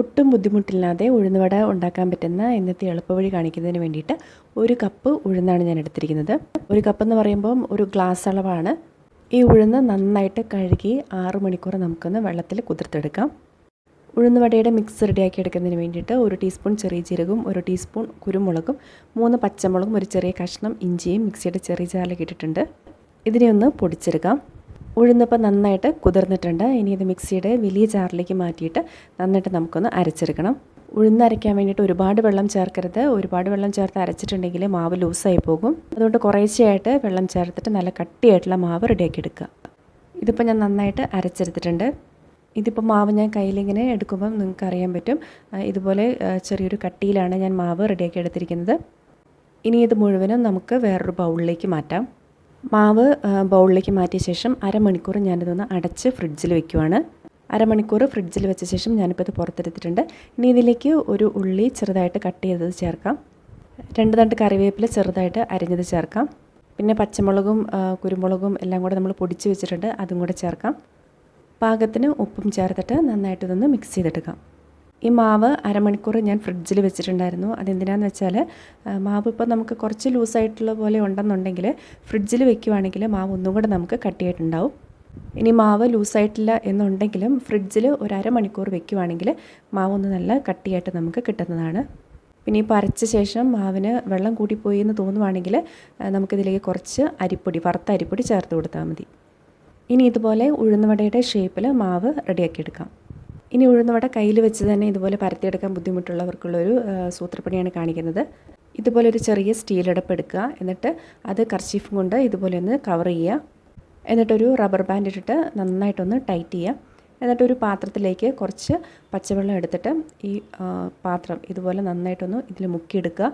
ഒട്ടും ബുദ്ധിമുട്ടില്ലാതെ ഉഴുന്നുവട ഉണ്ടാക്കാൻ പറ്റുന്ന ഇന്നത്തെ എളുപ്പവഴി കാണിക്കുന്നതിന് വേണ്ടിയിട്ട് ഒരു കപ്പ് ഉഴുന്നാണ് ഞാൻ എടുത്തിരിക്കുന്നത്. ഒരു കപ്പ് എന്ന് പറയുമ്പോൾ ഒരു ഗ്ലാസ് അളവാണ്. ഈ ഉഴുന്ന് നന്നായിട്ട് കഴുകി ആറ് മണിക്കൂർ നമുക്കൊന്ന് വെള്ളത്തിൽ കുതിർത്തെടുക്കാം. ഉഴുന്നുവടയുടെ മിക്സ് റെഡിയാക്കി എടുക്കുന്നതിന് വേണ്ടിയിട്ട് ഒരു ടീസ്പൂൺ ചെറിയ ജീരകവും ഒരു ടീസ്പൂൺ കുരുമുളകും മൂന്ന് പച്ചമുളകും ഒരു ചെറിയ കഷ്ണം ഇഞ്ചിയും മിക്സിയുടെ ചെറിയ ചാലൊക്കെ ഇട്ടിട്ടുണ്ട്. ഇതിനെ ഒന്ന് പൊടിച്ചെടുക്കാം. ഉഴുന്നിപ്പോൾ നന്നായിട്ട് കുതിർന്നിട്ടുണ്ട്. ഇനി ഇത് മിക്സിയുടെ വലിയ ജാറിലേക്ക് മാറ്റിയിട്ട് നന്നായിട്ട് നമുക്കൊന്ന് അരച്ചെടുക്കണം. ഉഴുന്ന് അരയ്ക്കാൻ വേണ്ടിയിട്ട് ഒരുപാട് വെള്ളം ചേർക്കരുത്. ഒരുപാട് വെള്ളം ചേർത്ത് അരച്ചിട്ടുണ്ടെങ്കിൽ മാവ് ലൂസായി പോകും. അതുകൊണ്ട് കുറേശ്ശെയായിട്ട് വെള്ളം ചേർത്തിട്ട് നല്ല കട്ടിയായിട്ടുള്ള മാവ് റെഡിയാക്കി എടുക്കുക. ഇതിപ്പോൾ ഞാൻ നന്നായിട്ട് അരച്ചെടുത്തിട്ടുണ്ട്. ഇതിപ്പോൾ മാവ് ഞാൻ കയ്യിലിങ്ങനെ എടുക്കുമ്പം നിങ്ങൾക്ക് അറിയാൻ പറ്റും ഇതുപോലെ ചെറിയൊരു കട്ടിയിലാണ് ഞാൻ മാവ് റെഡിയാക്കി എടുത്തിരിക്കുന്നത്. ഇനി ഇത് മുഴുവനും നമുക്ക് വേറൊരു ബൗളിലേക്ക് മാറ്റാം. മാവ് ബൗളിലേക്ക് മാറ്റിയ ശേഷം അരമണിക്കൂർ ഞാനിതൊന്ന് അടച്ച് ഫ്രിഡ്ജിൽ വെക്കുവാണ്. അരമണിക്കൂർ ഫ്രിഡ്ജിൽ വെച്ച ശേഷം ഞാനിപ്പോൾ ഇത് പുറത്തെടുത്തിട്ടുണ്ട്. ഇനി ഇതിലേക്ക് ഒരു ഉള്ളി ചെറുതായിട്ട് കട്ട് ചെയ്തത് ചേർക്കാം. രണ്ട് തണ്ട് കറിവേപ്പില ചെറുതായിട്ട് അരിഞ്ഞത് ചേർക്കാം. പിന്നെ പച്ചമുളകും കുരുമുളകും എല്ലാം കൂടെ നമ്മൾ പൊടിച്ച് വെച്ചിട്ടുണ്ട് അതും കൂടെ ചേർക്കാം. പാകത്തിന് ഉപ്പും ചേർത്തിട്ട് നന്നായിട്ട് ഇതൊന്ന് മിക്സ് ചെയ്തെടുക്കാം. ഈ മാവ് അരമണിക്കൂർ ഞാൻ ഫ്രിഡ്ജിൽ വെച്ചിട്ടുണ്ടായിരുന്നു. അതെന്തിനാന്ന് വെച്ചാൽ മാവ് ഇപ്പോൾ നമുക്ക് കുറച്ച് ലൂസായിട്ടുള്ള പോലെ ഉണ്ടെന്നുണ്ടെങ്കിൽ ഫ്രിഡ്ജിൽ വെക്കുവാണെങ്കിൽ മാവ് ഒന്നും കൂടെ നമുക്ക് കട്ടിയായിട്ടുണ്ടാവും. ഇനി മാവ് ലൂസായിട്ടില്ല എന്നുണ്ടെങ്കിലും ഫ്രിഡ്ജിൽ ഒരു അരമണിക്കൂർ വെക്കുവാണെങ്കിൽ മാവ് ഒന്ന് നല്ല കട്ടിയായിട്ട് നമുക്ക് കിട്ടുന്നതാണ്. പിന്നെ ഈ പരച്ച ശേഷം മാവിന് വെള്ളം കൂടിപ്പോയി എന്ന് തോന്നുവാണെങ്കിൽ നമുക്കിതിലേക്ക് കുറച്ച് അരിപ്പൊടി വറുത്ത അരിപ്പൊടി ചേർത്ത് കൊടുത്താൽ മതി. ഇനി ഇതുപോലെ ഉഴുന്നുവടയുടെ ഷേപ്പിൽ മാവ് റെഡിയാക്കി എടുക്കാം. ഇനി ഉഴുന്നവട കയ്യിൽ വെച്ച് തന്നെ ഇതുപോലെ പരത്തിയെടുക്കാൻ ബുദ്ധിമുട്ടുള്ളവർക്കുള്ളൊരു സൂത്രപ്പണിയാണ് കാണിക്കുന്നത്. ഇതുപോലെ ഒരു ചെറിയ സ്റ്റീൽ അടപ്പ് എടുക്കുക. എന്നിട്ട് അത് കർച്ചീഫും കൊണ്ട് ഇതുപോലെ ഒന്ന് കവർ ചെയ്യുക. എന്നിട്ടൊരു റബ്ബർ ബാൻഡ് ഇട്ടിട്ട് നന്നായിട്ടൊന്ന് ടൈറ്റ് ചെയ്യുക. എന്നിട്ടൊരു പാത്രത്തിലേക്ക് കുറച്ച് പച്ചവെള്ളം എടുത്തിട്ട് ഈ പാത്രം ഇതുപോലെ നന്നായിട്ടൊന്ന് ഇതിൽ മുക്കിയെടുക്കുക.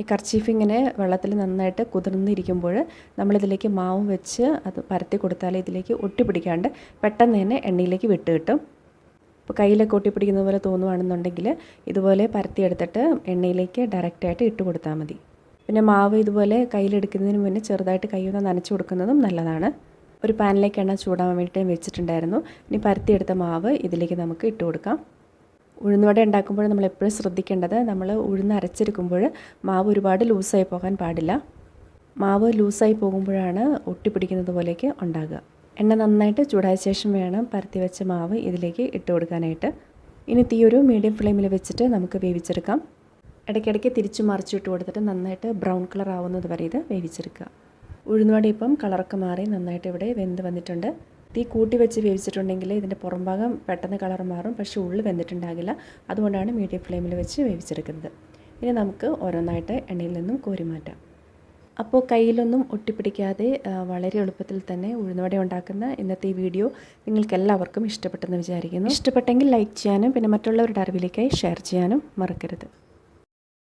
ഈ കർച്ചീഫ് ഇങ്ങനെ വെള്ളത്തിൽ നന്നായിട്ട് കുതിർന്നിരിക്കുമ്പോൾ നമ്മളിതിലേക്ക് മാവ് വെച്ച് അത് പരത്തി കൊടുത്താൽ ഇതിലേക്ക് ഒട്ടിപ്പിടിക്കാണ്ട് പെട്ടെന്ന് തന്നെ എണ്ണയിലേക്ക് വിട്ട് കിട്ടും. ഇപ്പോൾ കയ്യിലൊക്കെ ഒട്ടിപ്പിടിക്കുന്ന പോലെ തോന്നുവാണെന്നുണ്ടെങ്കിൽ ഇതുപോലെ പരത്തിയെടുത്തിട്ട് എണ്ണയിലേക്ക് ഡയറക്റ്റായിട്ട് ഇട്ട് കൊടുത്താൽ മതി. പിന്നെ മാവ് ഇതുപോലെ കയ്യിലെടുക്കുന്നതിന് മുന്നേ ചെറുതായിട്ട് കൈയൊന്ന് നനച്ച് കൊടുക്കുന്നതും നല്ലതാണ്. ഒരു പാനിലേക്ക് എണ്ണ ചൂടാൻ വേണ്ടിയിട്ട് വെച്ചിട്ടുണ്ടായിരുന്നു. ഇനി പരത്തിയെടുത്ത മാവ് ഇതിലേക്ക് നമുക്ക് ഇട്ട് കൊടുക്കാം. ഉഴുന്നുവട ഉണ്ടാക്കുമ്പോൾ നമ്മൾ എപ്പോഴും ശ്രദ്ധിക്കേണ്ടത് നമ്മൾ ഉഴുന്ന് അരച്ചെടുക്കുമ്പോൾ മാവ് ഒരുപാട് ലൂസായി പോകാൻ പാടില്ല. മാവ് ലൂസായി പോകുമ്പോഴാണ് ഒട്ടിപ്പിടിക്കുന്നത് പോലെയൊക്കെ ഉണ്ടാകുക. എണ്ണ നന്നായിട്ട് ചൂടായ ശേഷം വേണം പരത്തി വെച്ച മാവ് ഇതിലേക്ക് ഇട്ട് കൊടുക്കാനായിട്ട്. ഇനി തീ ഒരു മീഡിയം ഫ്ലെയിമിൽ വെച്ചിട്ട് നമുക്ക് വേവിച്ചെടുക്കാം. ഇടയ്ക്കിടയ്ക്ക് തിരിച്ചു മറിച്ചിട്ട് കൊടുത്തിട്ട് നന്നായിട്ട് ബ്രൗൺ കളർ ആവുന്നത് വരെ ഇത് വേവിച്ചെടുക്കുക. ഉഴുന്നുവട ഇപ്പം കളറൊക്കെ മാറി നന്നായിട്ട് ഇവിടെ വെന്ത് വന്നിട്ടുണ്ട്. തീ കൂട്ടി വെച്ച് വേവിച്ചിട്ടുണ്ടെങ്കിൽ ഇതിന്റെ പുറംഭാഗം പെട്ടെന്ന് കളർ മാറും പക്ഷേ ഉള്ളിൽ വെന്തിട്ടുണ്ടാകില്ല. അതുകൊണ്ടാണ് മീഡിയം ഫ്ലെയിമിൽ വെച്ച് വേവിച്ചെടുക്കുന്നത്. ഇനി നമുക്ക് ഓരോന്നായിട്ട് എണ്ണയിൽ നിന്നും കോരി മാറ്റാം. അപ്പോൾ കയ്യിലൊന്നും ഒട്ടിപ്പിടിക്കാതെ വളരെ എളുപ്പത്തിൽ തന്നെ ഉഴുന്നുവട ഉണ്ടാക്കുന്ന ഇന്നത്തെ ഈ വീഡിയോ നിങ്ങൾക്ക് എല്ലാവർക്കും ഇഷ്ടപ്പെട്ടെന്ന് വിചാരിക്കുന്നു. ഇഷ്ടപ്പെട്ടെങ്കിൽ ലൈക്ക് ചെയ്യാനും പിന്നെ മറ്റുള്ളവരുടെ അറിവിലേക്കായി ഷെയർ ചെയ്യാനും മറക്കരുത്.